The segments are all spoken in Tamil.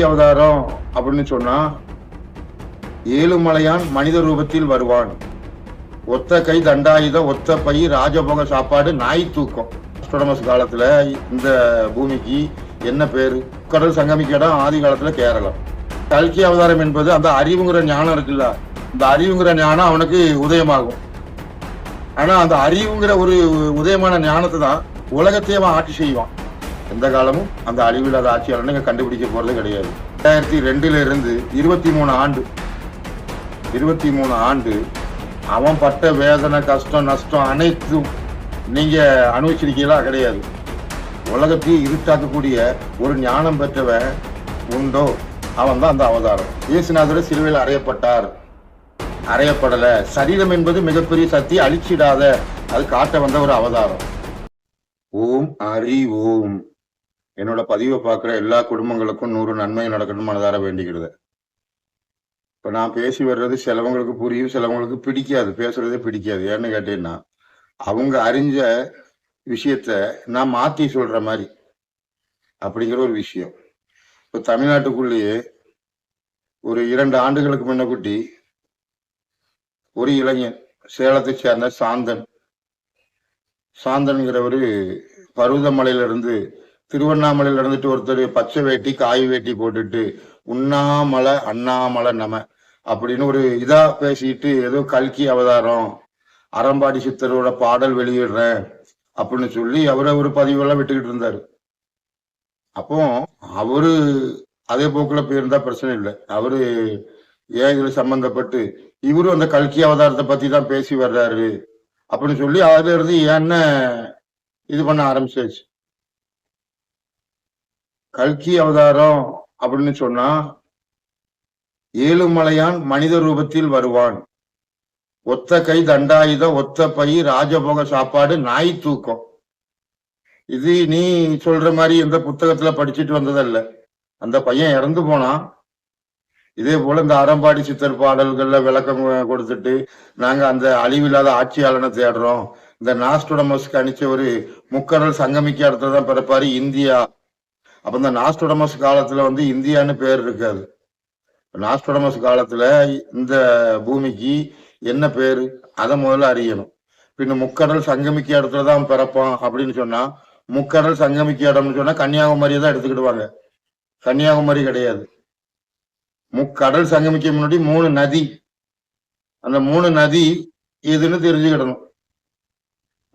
அவதாரம் அப்படின்னு சொன்னா ஏழுமலையான் மனித ரூபத்தில் வருவான். ஒத்த கை தண்டாயுத ஒத்த பை ராஜபோக சாப்பாடு நாய் தூக்கம். அஸ்டோடமஸ் காலத்துல இந்த பூமிக்கு என்ன பேரு? கடல் சங்கமிக்க இடம் ஆதி காலத்துல கேரளம். கல்கி அவதாரம் என்பது அந்த அறிவுங்கிற ஞானம் இருக்குல்ல இந்த அறிவுங்கிற ஞானம் அவனுக்கு உதயமாகும். ஆனா அந்த அறிவுங்கிற ஒரு உதயமான ஞானத்தை தான் உலகத்தையே அவன் ஆட்சி செய்வான். எந்த காலமும் அந்த அழிவில்லாத ஆட்சியாளர் நீங்க கண்டுபிடிக்க போறது கிடையாது. ரெண்டாயிரத்தி ரெண்டுல இருந்து இருபத்தி மூணு ஆண்டு இருபத்தி மூணு ஆண்டு அவன் பட்ட வேதனை கஷ்டம் நஷ்டம் அனைத்தும் நீங்க அனுபவிச்சிருக்கீங்களா? கிடையாது. உலகத்தையே இருட்டாக்கக்கூடிய ஒரு ஞானம் பெற்றவன் உண்டோ? அவன் தான் அந்த அவதாரம். இயேசுநாதர் சிலுவையில் அறையப்பட்டார். அறையப்படல. சரீரம் என்பது மிகப்பெரிய சக்தி அழிச்சிடாத அது காட்ட வந்த ஒரு அவதாரம். ஓம் அறி ஓம். என்னோட பதிவை பார்க்குற எல்லா குடும்பங்களுக்கும் நூறு நன்மை நடக்கணும் மனதார வேண்டிக்கிறது. இப்போ நான் பேசி வர்றது சிலவங்களுக்கு புரியும் சிலவங்களுக்கு பிடிக்காது. பேசுறதே பிடிக்காது. ஏன்னு கேட்டீங்கன்னா அவங்க அறிஞ்ச விஷயத்த நான் மாற்றி சொல்ற மாதிரி அப்படிங்கிற ஒரு விஷயம். இப்போ தமிழ்நாட்டுக்குள்ளேயே ஒரு இரண்டு ஆண்டுகளுக்கு முன்னக்குட்டி ஒரு இளைஞன் சேலத்தை சேர்ந்த சாந்தன். சாந்தன்கிறவர் பருவதமலையிலிருந்து திருவண்ணாமலையில் இருந்துட்டு ஒருத்தர் பச்சை வேட்டி காய் வேட்டி போட்டுட்டு உண்ணாமலை அண்ணாமலை நம அப்படின்னு ஒரு இதா பேசிட்டு ஏதோ கல்கி அவதாரம் அறம்பாடி சித்தரோட பாடல் வெளியிடுறேன் அப்படின்னு சொல்லி அவரை ஒரு பதிவெல்லாம் விட்டுக்கிட்டு இருந்தாரு. அப்போ அவரு அதே போக்குல போயிருந்தா பிரச்சனை இல்லை. அவரு ஏன் இதுல சம்பந்தப்பட்டு இவரும் அந்த கல்கி அவதாரத்தை பத்தி தான் பேசி வர்றாரு அப்படின்னு சொல்லி அதுல இருந்து என்ன இது பண்ண ஆரம்பிச்சாச்சு? கல்கி அவதாரம் அப்படின்னு சொன்னா ஏழுமலையான் மனித ரூபத்தில் வருவான். ஒத்த கை தண்டாயுதம் ஒத்த பை ராஜபோக சாப்பாடு நாய் தூக்கம். இது நீ சொல்ற மாதிரி எந்த புத்தகத்துல படிச்சுட்டு வந்ததல்ல. அந்த பையன் இறந்து போனான். இதே போல இந்த அறம்பாடி சித்தர் பாடல்கள்ல விளக்கம் கொடுத்துட்டு நாங்க அந்த அழிவில்லாத ஆட்சியாளனை தேடுறோம். இந்த நாஸ்டோடமஸ்க்கு அணிச்ச ஒரு முக்கடல் சங்கமிக்க இடத்துல தான் பிறப்பாரு. இந்தியா. அப்ப இந்த நாஸ்டோடமஸ் காலத்துல வந்து இந்தியான்னு பேர் இருக்காது. நாஸ்டோடமஸ் காலத்துல இந்த பூமிக்கு என்ன பேர்? அதை முதல்ல அறியணும். பின்ன முக்கடல் சங்கமிக்க இடத்துல தான் பிறப்பான் அப்படின்னு சொன்னா முக்கடல் சங்கமிக்க இடம்னு சொன்னா கன்னியாகுமரியை தான் எடுத்துக்கிடுவாங்க. கன்னியாகுமரி கிடையாது. முக்கடல் சங்கமிக்க முன்னாடி மூணு நதி. அந்த மூணு நதி எதுன்னு தெரிஞ்சுக்கிடணும்.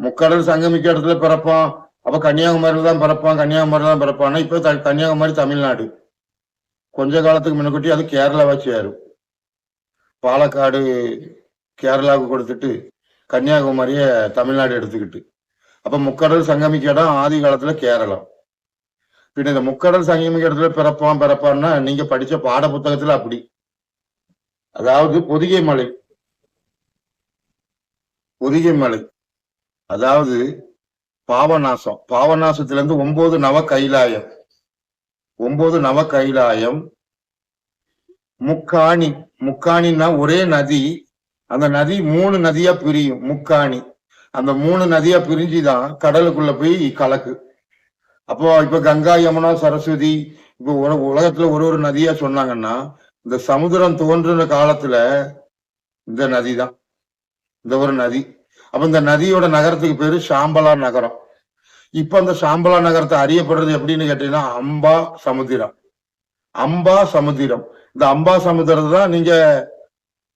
முக்கடல் சங்கமிக்க இடத்துல பிறப்பான். அப்ப கன்னியாகுமரியில தான் பிறப்பான் கன்னியாகுமரி தான் பிறப்பான் இப்ப த- கன்னியாகுமரி தமிழ்நாடு. கொஞ்ச காலத்துக்கு முன்னக்கூட்டி அது கேரளாவா சேரும் பாலக்காடு கேரளாவுக்கு கொடுத்துட்டு கன்னியாகுமரிய தமிழ்நாடு எடுத்துக்கிட்டு. அப்ப முக்கடல் சங்கமிக்க இடம் ஆதி காலத்துல கேரளம். பின்ன இந்த முக்கடல் சங்கமிக்க இடத்துல பிறப்பான் பிறப்பான்னா நீங்க படிச்ச பாட புத்தகத்துல அப்படி. அதாவது பொதிகை மலை. பொதிகை மலை. அதாவது பாவநாசம். பாவநாசத்திலிருந்து ஒன்பது நவ கைலாயம். ஒன்பது நவ கைலாயம். முக்காணி முக்காணின்னா ஒரே நதி. அந்த நதி மூணு நதியா பிரியும் முக்காணி. அந்த மூணு நதியா பிரிஞ்சுதான் கடலுக்குள்ள போய் கலக்கு. அப்போ இப்ப கங்கா யமுனா சரஸ்வதி இப்போ உலகத்துல ஒரு ஒரு நதியா சொன்னாங்கன்னா இந்த சமுத்திரம் தோன்றுன காலத்துல இந்த நதி தான் இந்த ஒரு நதி. அப்ப இந்த நதியோட நகரத்துக்கு பேரு சாம்பலா நகரம். இப்ப அந்த சாம்பலா நகரத்தை அறியப்படுறது எப்படின்னு கேட்டீங்கன்னா அம்பா சமுத்திரம் அம்பா சமுத்திரம் இந்த அம்பா சமுத்திரத்தை தான் நீங்க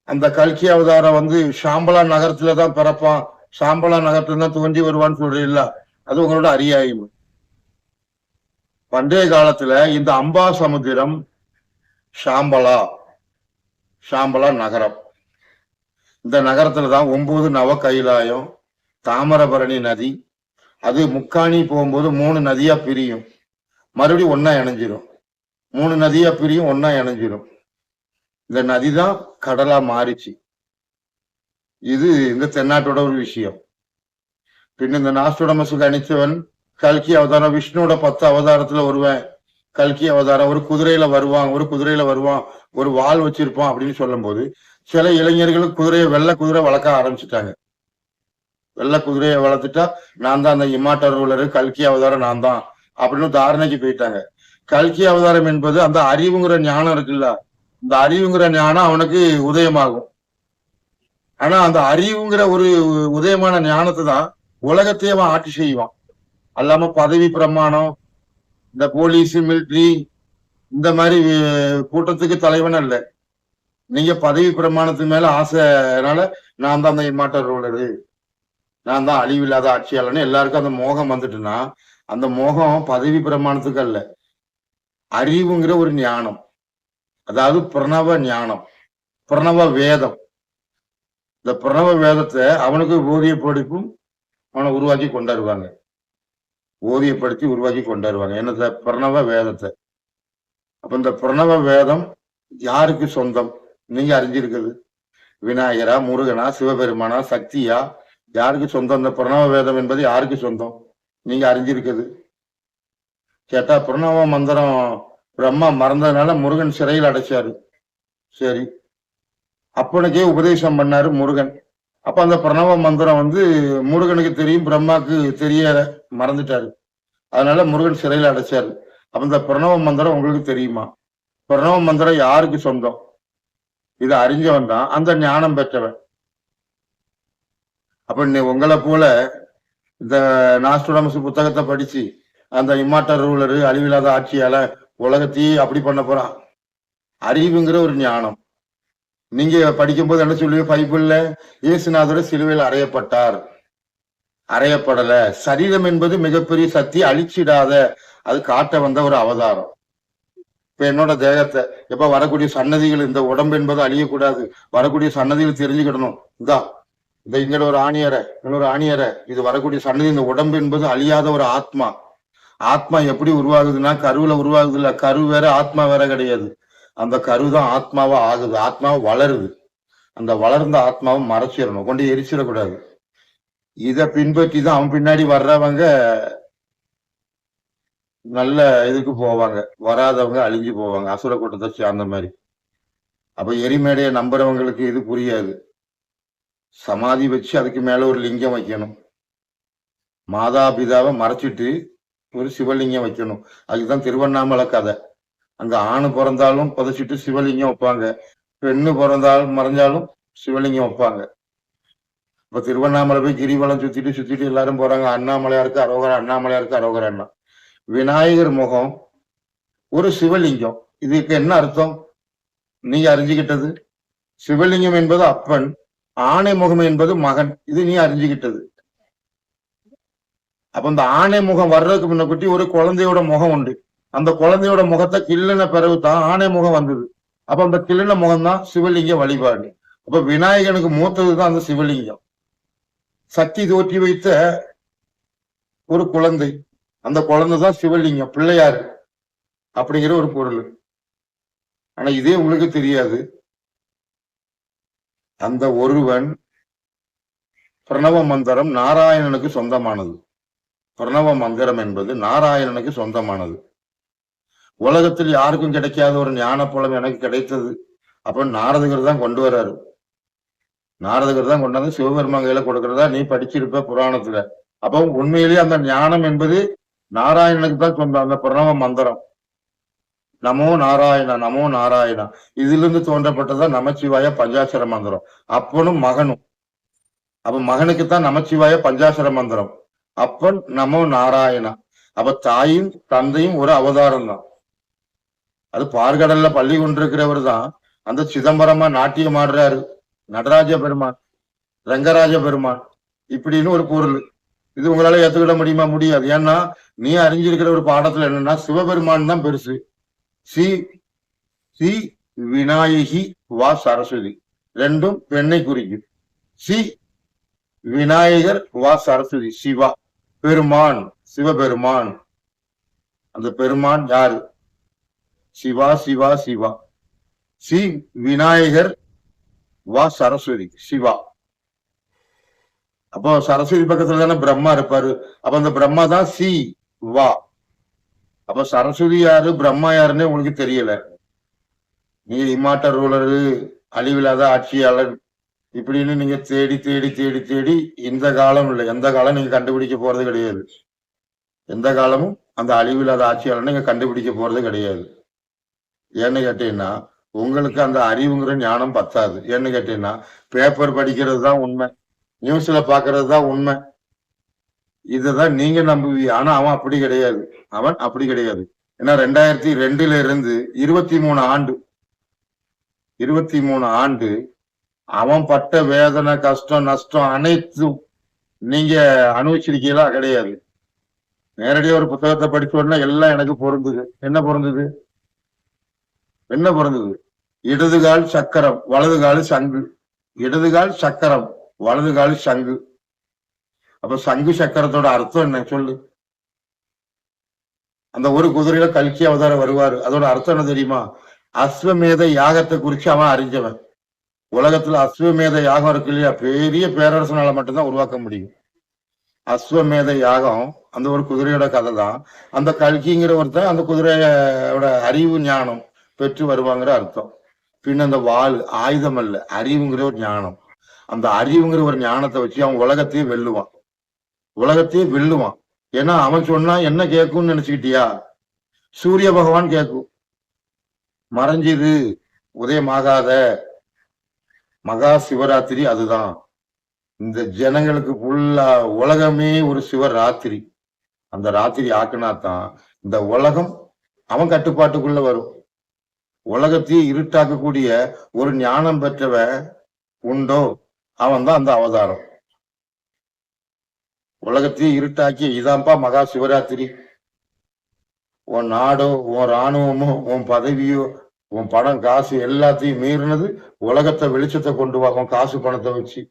அந்த கல்கி அவதாரம் வந்து சாம்பலா நகரத்துல தான் பிறப்பான். சாம்பலா நகரத்துல தான் தோன்றி வருவான்னு சொல்றீங்களா அது உங்களோட அறியாய்வு. பண்டைய காலத்துல இந்த அம்பா சமுத்திரம் ஷாம்பலா ஷாம்பலா நகரம். இந்த நகரத்துல தான் ஒன்பது நவ கைலாயம் தாமிரபரணி நதி அது முக்காணி போகும்போது மூணு நதியா பிரியும். மறுபடியும் ஒன்னா இணைஞ்சிரும். மூணு நதியா பிரியும் ஒன்னா இணைஞ்சிரும். இந்த நதி தான் கடலா மாறிச்சு. இது இந்த தென்னாட்டோட ஒரு விஷயம். பின்ன இந்த நாஸ்டோடமஸுக்கு அணிச்சவன் கல்கி அவதாரம் விஷ்ணுவோட பத்து அவதாரத்துல வருவேன் கல்கி அவதாரம் ஒரு குதிரையில வருவான் ஒரு குதிரையில வருவான் ஒரு வாள் வச்சிருப்பான் அப்படின்னு சொல்லும் போது சில இளைஞர்களுக்கு குதிரையை வெள்ளை குதிரை வளர்க்க ஆரம்பிச்சுட்டாங்க. வெள்ளை குதிரையை வளர்த்துட்டா நான் தான் அந்த இம்மாட்டர் கல்கி அவதாரம் நான் தான் அப்படின்னு தாரணைக்கு போயிட்டாங்க. கல்கி அவதாரம் என்பது அந்த அறிவுங்கிற ஞானம் இருக்குல்ல இந்த அறிவுங்கிற ஞானம் அவனுக்கு உதயமாகும். ஆனா அந்த அறிவுங்கிற ஒரு உதயமான ஞானத்தை தான் உலகத்தையே அவன் ஆட்சி செய்வான். அல்லாம பதவி பிரமாணம் இந்த போலீஸ் மிலிட்ரி இந்த மாதிரி கூட்டத்துக்கு தலைவன் அல்ல. நீங்க பதவி பிரமாணத்துக்கு மேல ஆசைனால நான் தான் அந்த இம்மாட்டர் ரோலரு நான் தான் அழிவில்லாத ஆட்சியாளர்னு எல்லாருக்கும் அந்த மோகம் வந்துட்டுன்னா அந்த மோகம் பதவி பிரமாணத்துக்கு அல்ல. அறிவுங்கிற ஒரு ஞானம். அதாவது பிரணவ ஞானம். பிரணவ வேதம். இந்த பிரணவ வேதத்தை அவனுக்கு ஓதிய படிப்பும் அவனை உருவாக்கி கொண்டாடுவாங்க. ஓதியப்படுத்தி உருவாக்கி கொண்டாடுவாங்க. என்னத்த பிரணவ வேதத்தை. அப்ப இந்த பிரணவ வேதம் யாருக்கு சொந்தம்? நீங்க அறிஞ்சிருக்குது விநாயகரா முருகனா சிவபெருமானா சக்தியா? யாருக்கு சொந்தம்? இந்த பிரணவ வேதம் என்பது யாருக்கு சொந்தம்? நீங்க அறிஞ்சிருக்குது கேட்டா பிரணவ மந்திரம் பிரம்மா மறந்ததுனால முருகன் சிறையில் அடைச்சாரு. சரி. அப்பனுக்கே உபதேசம் பண்ணாரு முருகன். அப்ப அந்த பிரணவ மந்திரம் வந்து முருகனுக்கு தெரியும் பிரம்மாக்கு தெரிய மறந்துட்டாரு. அதனால முருகன் சிறையில் அடைச்சாரு. அப்ப இந்த பிரணவ மந்திரம் உங்களுக்கு தெரியுமா? பிரணவ மந்திரம் யாருக்கு சொந்தம்? இதை அறிஞ்சவன் தான். அந்த ஞானம் பெற்றவன். அப்ப நீ உங்களை போல இந்த நாஸ்டோடமஸ் புத்தகத்தை படிச்சு அந்த இம்மாட்டர் ரூலரு அழிவில்லாத ஆட்சியால உலகத்தையே அப்படி பண்ண போறான். அறிவுங்கிற ஒரு ஞானம். நீங்க படிக்கும்போது என்ன சொல்லுவீங்க? பைபிள்ல இயேசுநாதர் சிலுவையில் அறையப்பட்டார். அறையப்படல. சரீரம் என்பது மிகப்பெரிய சக்தி அழிச்சிடாத அது காட்ட வந்த ஒரு அவதாரம். இப்ப என்னோட தேகத்தை எப்ப வரக்கூடிய சன்னதிகள் இந்த உடம்பு என்பது அழியக்கூடாது. வரக்கூடிய சன்னதிகள் தெரிஞ்சுக்கிடணும். இதா இந்த இங்கட ஒரு ஆணியரை இன்னொரு ஆணியரை இது வரக்கூடிய சன்னதி இந்த உடம்பு என்பது அழியாத ஒரு ஆத்மா. ஆத்மா எப்படி உருவாகுதுன்னா கருவுல உருவாகுது இல்ல கரு வேற ஆத்மா வேற கிடையாது. அந்த கரு தான் ஆத்மாவா ஆகுது. ஆத்மாவா வளருது. அந்த வளர்ந்த ஆத்மாவை மறைச்சிடணும். கொண்டு எரிச்சிடக்கூடாது. இத பின்பற்றி தான் அவன் பின்னாடி வர்றவங்க நல்ல இதுக்கு போவாங்க. வராதவங்க அழிஞ்சு போவாங்க. அசுர கூட்டத்தை சேர்ந்த மாதிரி. அப்ப எரிமேடையை நம்புறவங்களுக்கு இது புரியாது. சமாதி வச்சு அதுக்கு மேல ஒரு லிங்கம் வைக்கணும். மாதா பிதாவை மறைச்சிட்டு ஒரு சிவலிங்கம் வைக்கணும். அதுதான் திருவண்ணாமலை கதை. அங்க ஆணு பிறந்தாலும் புதைச்சிட்டு சிவலிங்கம் வைப்பாங்க. பெண்ணு பிறந்தாலும் மறைஞ்சாலும் சிவலிங்கம் வைப்பாங்க. இப்ப திருவண்ணாமலை போய் கிரிவலம் சுத்திட்டு சுத்திட்டு எல்லாரும் போறாங்க. அண்ணாமலையாருக்கு அரோகரா அண்ணாமலையாருக்கு அண்ணா விநாயகர் முகம் ஒரு சிவலிங்கம். இதுக்கு என்ன அர்த்தம்? நீ அறிஞ்சுக்கிட்டது சிவலிங்கம் என்பது அப்பன் ஆணை முகம் என்பது மகன். இது நீ அறிஞ்சுக்கிட்டது அப்ப இந்த ஆணை முகம் வர்றதுக்கு முன்னக்குட்டி ஒரு குழந்தையோட முகம் உண்டு. அந்த குழந்தையோட முகத்தை கிள்ளின பிறகு தான் ஆணை முகம் வந்தது. அப்ப அந்த கிள்ளின முகம் தான் சிவலிங்க வழிபாடு. அப்ப விநாயகனுக்கு மூத்தது தான் அந்த சிவலிங்கம். சக்தி தோற்றி வைத்த ஒரு குழந்தை. அந்த குழந்தை தான் சிவலிங்கம் பிள்ளையார் அப்படிங்கிற ஒரு பொருள். ஆனா இதே உங்களுக்கு தெரியாது. அந்த ஒருவன் பிரணவ மந்திரம் நாராயணனுக்கு சொந்தமானது. பிரணவ மந்திரம் என்பது நாராயணனுக்கு சொந்தமானது. உலகத்தில் யாருக்கும் கிடைக்காத ஒரு ஞான புலம் எனக்கு கிடைத்தது. அப்ப நாரதகர் தான் கொண்டு வர்றாரு நாரதகர் தான் கொண்டாந்து சிவபெருமான் கையில கொடுக்கறதா நீ படிச்சிருப்ப புராணத்துல. அப்போ உண்மையிலேயே அந்த ஞானம் என்பது நாராயணனுக்கு தான் சொந்தம் அந்த பிரணவ மந்திரம். நமோ நாராயணா நமோ நாராயணா. இதிலிருந்து தோன்றப்பட்டதுதான் நமச்சிவாய பஞ்சாட்சர மந்திரம். அப்பனும் மகனும். அப்ப மகனுக்கு தான் நமச்சிவாய பஞ்சாட்சர மந்திரம். அப்பன் நமோ நாராயணா. அப்ப தாயும் தந்தையும் ஒரு அவதாரம் தான். அது பார்கடல்ல பள்ளி கொண்டிருக்கிறவர் தான். அந்த சிதம்பரமா நாட்டியம் ஆடுறாரு. நடராஜ பெருமான் ரங்கராஜ பெருமான். இப்படின்னு ஒரு பொருள். இது உங்களால ஏத்துக்கிட முடியுமா? முடியாது. ஏன்னா நீ அறிஞ்சிருக்கிற ஒரு பாடத்துல என்னன்னா சிவபெருமான் தான் பெருசு. சி சி விநாயகி வா சரஸ்வதி. ரெண்டும் பெண்ணை குறிக்கும் சி விநாயகர் வா சரஸ்வதி. சிவா பெருமான் சிவபெருமான். அந்த பெருமான் யாரு? சிவா சிவா சிவா. சி விநாயகர் வா சரஸ்வதி. சிவா. அப்போ சரஸ்வதி பக்கத்துல தானே பிரம்மா இருப்பாரு. அப்ப அந்த பிரம்மா தான் சி வா. அப்ப சரஸ்வதி யாரு பிரம்மா யாருன்னு உங்களுக்கு தெரியல. நீங்க இம்மாட்ட ரூலரு அழிவில்லாத ஆட்சியாளர். இப்படின்னு நீங்க தேடி தேடி தேடி தேடி இந்த காலம் இல்லை. எந்த காலம் நீங்க கண்டுபிடிக்க போறது கிடையாது. எந்த காலமும் அந்த அழிவில்லாத ஆட்சியாளர் நீங்க கண்டுபிடிக்க போறது கிடையாது. ஏன்னு கேட்டீங்கன்னா உங்களுக்கு அந்த அறிவுங்கிற ஞானம் பத்தாது. ஏன்னு கேட்டீங்கன்னா பேப்பர் படிக்கிறது தான் உண்மை. நியூஸ்ல பாக்குறது தான் உண்மை. இதுதான் நீங்க நம்புவீங்க ஆனா அவன் அப்படி கிடையாது. அவன் அப்படி கிடையாது. ஏன்னா ரெண்டாயிரத்தி ரெண்டுல இருந்து இருபத்தி மூணு ஆண்டு இருபத்தி மூணு ஆண்டு அவன் பட்ட வேதனை கஷ்டம் நஷ்டம் அனைத்தும் நீங்க அனுபவிச்சிருக்கீங்களா? கிடையாது. நேரடியா ஒரு புத்தகத்தை படிச்ச உடனே எல்லாம் எனக்கு பொருந்துது. என்ன பொருந்தது? என்ன பொருந்தது? இடதுகால் சக்கரம் வலதுகால் சங்கு. இடதுகால் சக்கரம். வலது கால் சங்கு. அப்ப சங்கு சக்கரத்தோட அர்த்தம் என்ன? சொல்லு. அந்த ஒரு குதிரையில கல்கி அவதாரம் வருவாரு. அதோட அர்த்தம் என்ன தெரியுமா? அஸ்வமேத யாகத்தை குறிச்சு அவன் அறிஞ்சவன். உலகத்துல அஸ்வமேத யாகம் இருக்கு இல்லையா? பெரிய பேரரசனால மட்டும்தான் உருவாக்க முடியும். அஸ்வமேத யாகம் அந்த ஒரு குதிரையோட கதை தான். அந்த கல்கிங்கிற ஒருத்தன் அந்த குதிரையோட அறிவு ஞானம் பெற்று வருவாங்கிற அர்த்தம். பின்ன அந்த வாள் ஆயுதம் அல்ல அறிவுங்கிற ஒரு ஞானம். அந்த அறிவுங்கிற ஒரு ஞானத்தை வச்சு அவன் உலகத்தையே வெல்லுவான். உலகத்தையே வெல்லுவான். ஏன்னா அவன் சொன்னா என்ன கேட்கும்னு நினைச்சுக்கிட்டியா? சூரிய பகவான் கேட்கும். மறைஞ்சிது உதயமாகாத மகா சிவராத்திரி அதுதான். இந்த ஜனங்களுக்கு ஃபுல்லா உலகமே ஒரு சிவராத்திரி. அந்த ராத்திரி ஆக்குனா தான் இந்த உலகம் அவன் கட்டுப்பாட்டுக்குள்ள வரும். உலகத்தையே இருட்டாக்கக்கூடிய ஒரு ஞானம் பெற்றவ உண்டோ? அவன் தான் அந்த அவதாரம். உலகத்தையே இருட்டாக்கி இதான்ப்பா மகா சிவராத்திரி. உன் நாடோ உன் ராணுவமோ உன் பதவியோ உன் பணம் காசு எல்லாத்தையும் மீறினது உலகத்தை வெளிச்சத்தை கொண்டு வா காசு பணத்தை வச்சு.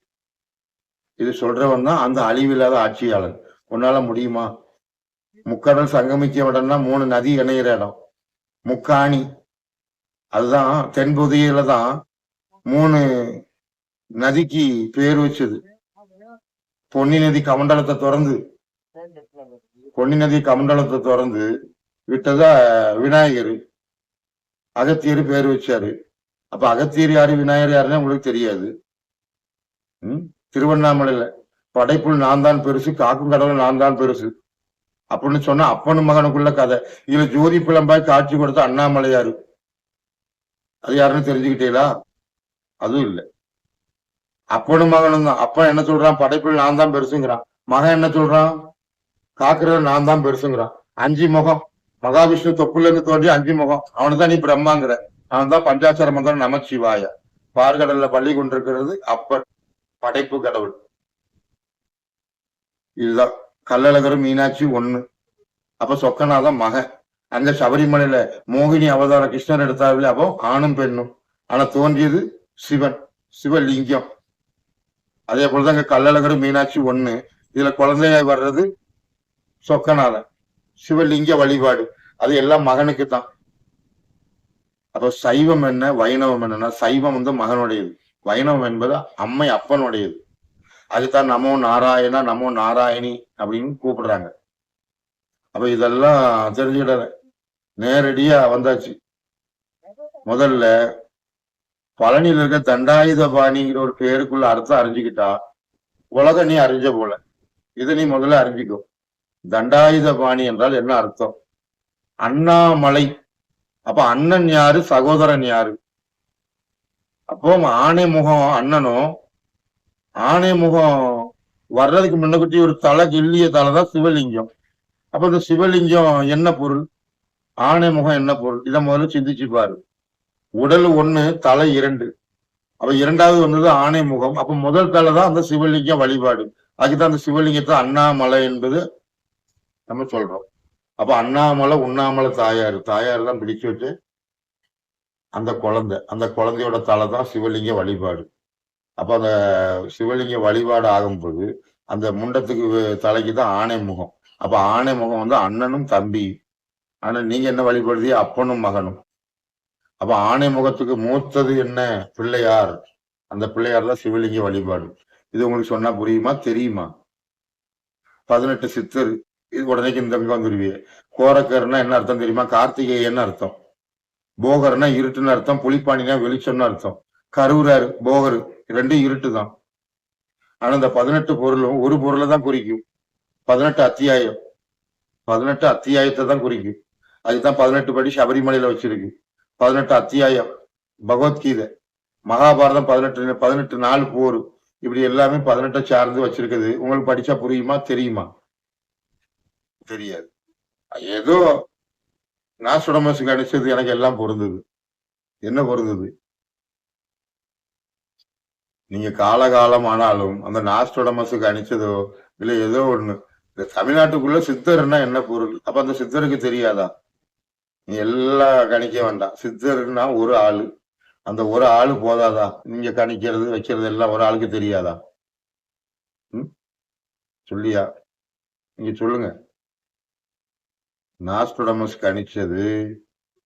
இது சொல்றவன் தான் அந்த அழிவில்லாத ஆட்சியாளன். உன்னால முடியுமா? முக்கடல் சங்கமிக்க இடம்னா மூணு நதி இணையிற இடம். முக்காணி. அதுதான் தென்பகுதியில தான் மூணு நதிக்கு பேர் வச்சது. பொன்னி நதி கமண்டலத்தை திறந்து பொன்னி நதி கமண்டலத்தை திறந்து விட்டதா விநாயகர். அகத்தியர் பேர் வச்சாரு. அப்ப அகத்தியர் யாரு விநாயகர் யாருன்னா உங்களுக்கு தெரியாது. உம் திருவண்ணாமலையில படைப்புள் நான் தான் பெருசு காக்கும் கடவுள் நான் தான் பெருசு. அப்படின்னு சொன்னா அப்பனும் மகனுக்குள்ள கதை. இதுல ஜோதி பிளம்பாய் காட்சி கொடுத்த அண்ணாமலையாரு. அது யாருன்னு தெரிஞ்சுக்கிட்டீங்களா? அதுவும் இல்லை. அப்பனும் மகனும் தான். அப்பன் என்ன சொல்றான்? படைப்பில் நான் தான் பெருசுங்கிறான். மகன் என்ன சொல்றான்? காக்குறது நான் தான் பெருசுங்கிறான். அஞ்சு முகம். மகாவிஷ்ணு தொப்புல இருந்து தோன்றி அஞ்சு முகம். அவனை தான் நீ பிரம்மாங்கிற. அவன் தான் பஞ்சாட்சர மந்திரம் நமச்சிவாய. பார்கடல்ல பள்ளி கொண்டிருக்கிறது அப்பன். படைப்பு கடவுள். இதுதான். கள்ளழகரும் மீனாட்சி ஒண்ணு. அப்ப சொக்கநாதன் மகன். அங்க சபரிமலையில மோகினி அவதார கிருஷ்ணர் எடுத்தாவில அப்போ ஆணும் பெண்ணும். ஆனா தோன்றியது சிவன். சிவலிங்கம். அதே போலதான் இங்க கள்ளழகரும் மீனாட்சி ஒண்ணு. இதுல குழந்தைய வர்றது சொக்கநாதன் சிவலிங்க வழிபாடு. அது எல்லாம் மகனுக்கு தான் அப்ப சைவம் என்ன வைணவம் என்னன்னா சைவம் வந்து மகனுடையது. வைணவம் என்பது அம்மை அப்பனுடையது. அதுதான் நமோ நாராயணா நமோ நாராயணி அப்படின்னு கூப்பிடுறாங்க. அப்ப இதெல்லாம் தெரிஞ்சுக்கிட நேரடியா வந்தாச்சு. முதல்ல பழனியில் இருக்க தண்டாயுத பாணிங்கிற ஒரு பேருக்குள்ள அர்த்தம் அறிஞ்சுக்கிட்டா உலக நீ அறிஞ்ச போல. இதை நீ முதல்ல அறிஞ்சிக்கோ. தண்டாயுத பாணி என்றால் என்ன அர்த்தம்? அண்ணாமலை. அப்ப அண்ணன் யாரு? சகோதரன் யாரு? அப்போ ஆணை முகம் அண்ணனும் ஆணை முகம் வர்றதுக்கு முன்னக்குட்டி ஒரு தலை கிள்ளிய தலை தான் சிவலிங்கம். அப்ப இந்த சிவலிங்கம் என்ன பொருள்? ஆணை முகம் என்ன பொருள்? இதை முதல்ல சிந்திச்சு பாரு. உடல் ஒண்ணு தலை இரண்டு. அப்ப இரண்டாவது வந்தது ஆணை முகம். அப்ப முதல் தலை தான் அந்த சிவலிங்க வழிபாடு. அதுக்குதான் அந்த சிவலிங்கத்தை அண்ணாமலை என்பது நம்ம சொல்றோம். அப்ப அண்ணாமலை உண்ணாமலை தாயார். தாயார் தான் பிடிச்சு வச்சு அந்த குழந்தை அந்த குழந்தையோட தலை தான் சிவலிங்க வழிபாடு. அப்ப அந்த சிவலிங்க வழிபாடு ஆகும்போது அந்த முண்டத்துக்கு தலைக்கு தான் ஆணை முகம். அப்ப ஆணை முகம் வந்து அண்ணனும் தம்பி ஆனா நீங்க என்ன வழிபடுறீ அப்பனும் மகனும். அப்ப ஆணை முகத்துக்கு மூத்தது என்ன பிள்ளையார்? அந்த பிள்ளையார் தான் சிவலிங்க வழிபாடு. இது உங்களுக்கு சொன்னா புரியுமா? தெரியுமா? பதினெட்டு சித்தர். இது உடனே இந்த வந்துருவிய. கோரக்கர்னா என்ன அர்த்தம் தெரியுமா? கார்த்திகேயன்னு அர்த்தம். போகர்னா இருட்டுன்னு அர்த்தம். புலிப்பாணினா வெளிச்சம்னு அர்த்தம். கருவுறாரு போகர் ரெண்டும் இருட்டு தான் ஆனா இந்த பதினெட்டு பொருளும் ஒரு பொருளை தான் குறிக்கும். பதினெட்டு அத்தியாயம். பதினெட்டு அத்தியாயத்தை தான் குறிக்கும். அதுதான் பதினெட்டு படி சபரிமலையில வச்சிருக்கு. பதினெட்டு அத்தியாயம் பகவத்கீதை. மகாபாரதம் பதினெட்டு பதினெட்டு நாள் போர். இப்படி எல்லாமே பதினெட்டை சார்ந்து வச்சிருக்குது. உங்களுக்கு படிச்சா புரியுமா தெரியுமா? தெரியாது. ஏதோ நான் சுடமசு கணிச்சது எனக்கு எல்லாம் பொருந்தது. என்ன பொருந்தது? நீங்க காலகாலம் ஆனாலும் அந்த நாஸ்டோடமஸுக்கு அணிச்சதோ இல்ல ஏதோ ஒண்ணு. இந்த தமிழ்நாட்டுக்குள்ள சித்தர்னா என்ன பொருள்? அப்ப அந்த சித்தருக்கு தெரியாதா? நீ எல்லாம் கணிக்க வேண்டாம் சித்தர்னா ஒரு ஆளு. அந்த ஒரு ஆளு போதாதா? நீங்க கணிக்கிறது வைக்கிறது எல்லாம் ஒரு ஆளுக்கு தெரியாதா? ம்? சொல்லியா? நீங்க சொல்லுங்க. நாஸ்டுடமஸ் கணிச்சது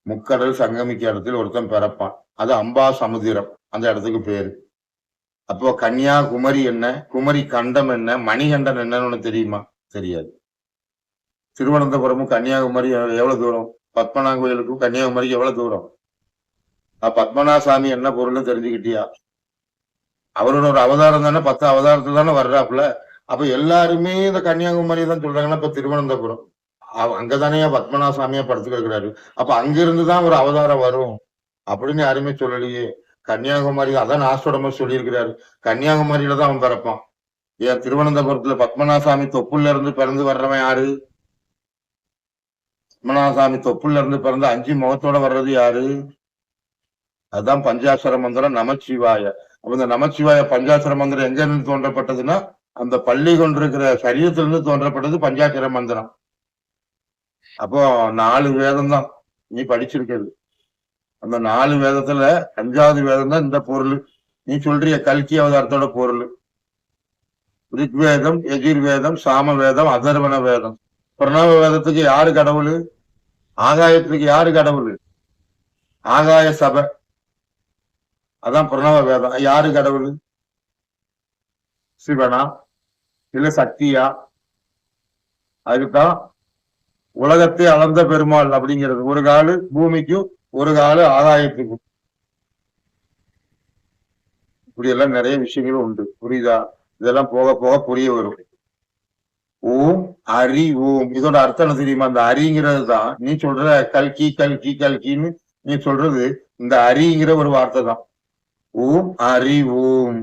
முக்கடல் சங்கமிக்க இடத்தில் ஒருத்தன் பிறப்பான். அது அம்பா சமுதிரம். அந்த இடத்துக்கு பேரு. அப்போ கன்னியாகுமரி என்ன? குமரி கண்டம் என்ன? மணிகண்டன் என்னன்னு உனக்கு தெரியுமா? தெரியாது. திருவனந்தபுரமும் கன்னியாகுமரி எவ்வளவு தூரம்? பத்மநாப கோயிலுக்கும் கன்னியாகுமரிக்கு எவ்வளவு தூரம்? பத்மநாப சாமி என்ன பொருள்னு தெரிஞ்சுக்கிட்டியா? அவரோட ஒரு அவதாரம் தானே பத்து அவதாரத்துல தானே வர்றாப்புல. அப்ப எல்லாருமே இந்த கன்னியாகுமரி தான் சொல்றாங்கன்னா இப்ப திருவனந்தபுரம். அவ- அங்கதானே பத்மநாசாமியா படுத்து இருக்கிறாரு. அப்ப அங்கிருந்து தான் ஒரு அவதாரம் வரும். அப்படின்னு யாருமே சொல்லலையே. கன்னியாகுமரி அதான் ஆஸ்டோடம சொல்லியிருக்கிறாரு. கன்னியாகுமரியில தான் அவன் பிறப்பான். ஏன் திருவனந்தபுரத்துல பத்மநாசாமி தொப்புல இருந்து பிறந்து வர்றவன் யாரு? பத்மநாசாமி தொப்புள்ள இருந்து பிறந்த அஞ்சு முகத்தோட வர்றது யாரு? அதுதான் பஞ்சாட்சர மந்திரம் நமச்சிவாய. அப்ப இந்த நமச்சிவாய பஞ்சாட்சர மந்திரம் எங்க இருந்து தோன்றப்பட்டதுன்னா அந்த பள்ளி கொண்டிருக்கிற சரீரத்திலிருந்து தோன்றப்பட்டது பஞ்சாட்சர மந்திரம். அப்போ நாலு வேதம் தான் நீ படிச்சிருக்கிறது. அந்த நாலு வேதத்துல அஞ்சாவது வேதம் தான் இந்த பொருள். நீ சொல்றிய கல்கி அவதாரத்தோட பொருள். ரிக்வேதம் எஜிர்வேதம் சாம வேதம் அதர்வன வேதம். பிரணவ வேதத்துக்கு யாரு கடவுள்? ஆகாயத்துக்கு யாரு கடவுள்? ஆகாய சபை. அதான் பிரணவ வேதம் யாரு கடவுள்? சிவனா? இல்ல சக்தியா? அதுக்குதான் உலகத்தை அளந்த பெருமாள் அப்படிங்கிறது. ஒரு காலு பூமிக்கும் ஒரு காலு ஆகாயத்துக்கும். இப்படி எல்லாம் நிறைய விஷயங்கள் உண்டு. புரியுதா? இதெல்லாம் போக போக புரிய வரும். ஓம் அரி ஓம். இதோட அர்த்தம் என்ன தெரியுமா? அந்த அரிங்கிறது தான் நீ சொல்ற கல்கி கல்கி கல்கின்னு நீ சொல்றது இந்த அரிங்கிற ஒரு வார்த்தை தான். ஓம் அரி ஓம்.